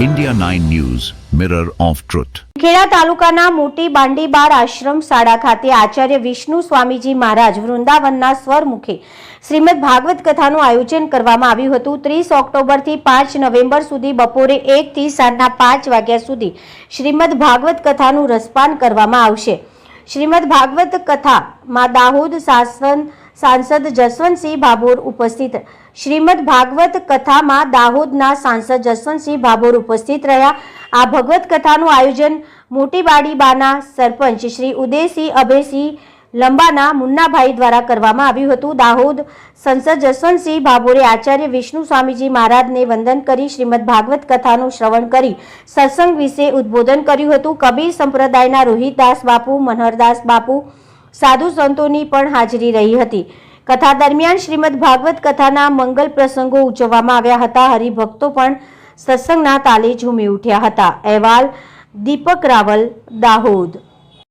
India 9 News, Mirror of Truth. Kheda તાલુકાના મોટી બાંડીબાર આશ્રમ શાળા ખાતે આચાર્ય વિષ્ણુ સ્વામીજી મહારાજ વૃંદાવનના સ્વરમુખે શ્રીમદ ભાગવત કથાનું આયોજન કરવામાં આવ્યું હતું ત્રીસ ઓક્ટોબરથી પાંચ નવેમ્બર સુધી બપોરે એકથી સાંજના પાંચ વાગ્યા સુધી શ્રીમદ ભાગવત કથાનું રસપાન કરવામાં આવશે શ્રીમદ ભાગવત કથામાં દાહોદ શાસન સાંસદ જસવંતસિંહ ભાભોર ઉપસ્થિત. શ્રીમદ ભાગવત કથામાં દાહોદના સાંસદ જસવંતસિંહ ભાભોર ઉપસ્થિત રહ્યા. આ ભગવત કથાનું આયોજન મોટી બાડીબાના સરપંચ શ્રી ઉદયસિંહ અભયસિંહ લંબાના મુન્નાભાઈ દ્વારા કરવામાં આવ્યું હતું. દાહોદ સંસદ જસવંતસિંહ ભાભોરે આચાર્ય વિષ્ણુ સ્વામીજી મહારાજને વંદન કરી શ્રીમદ ભાગવત કથાનું શ્રવણ કરી સત્સંગ વિશે ઉદ્બોધન કર્યું હતું. કબીર સંપ્રદાયના રોહિતદાસ બાપુ, મનહરદાસ બાપુ સાધુ સંતોની પણ હાજરી રહી હતી. કથા દરમિયાન શ્રીમદ ભાગવત કથાના મંગલ પ્રસંગો ઉજવવામાં આવ્યા હતા. હરિભક્તો પણ સત્સંગના તાલે ઝૂમી ઉઠ્યા હતા. અહેવાલ, દીપક રાવલ, દાહોદ.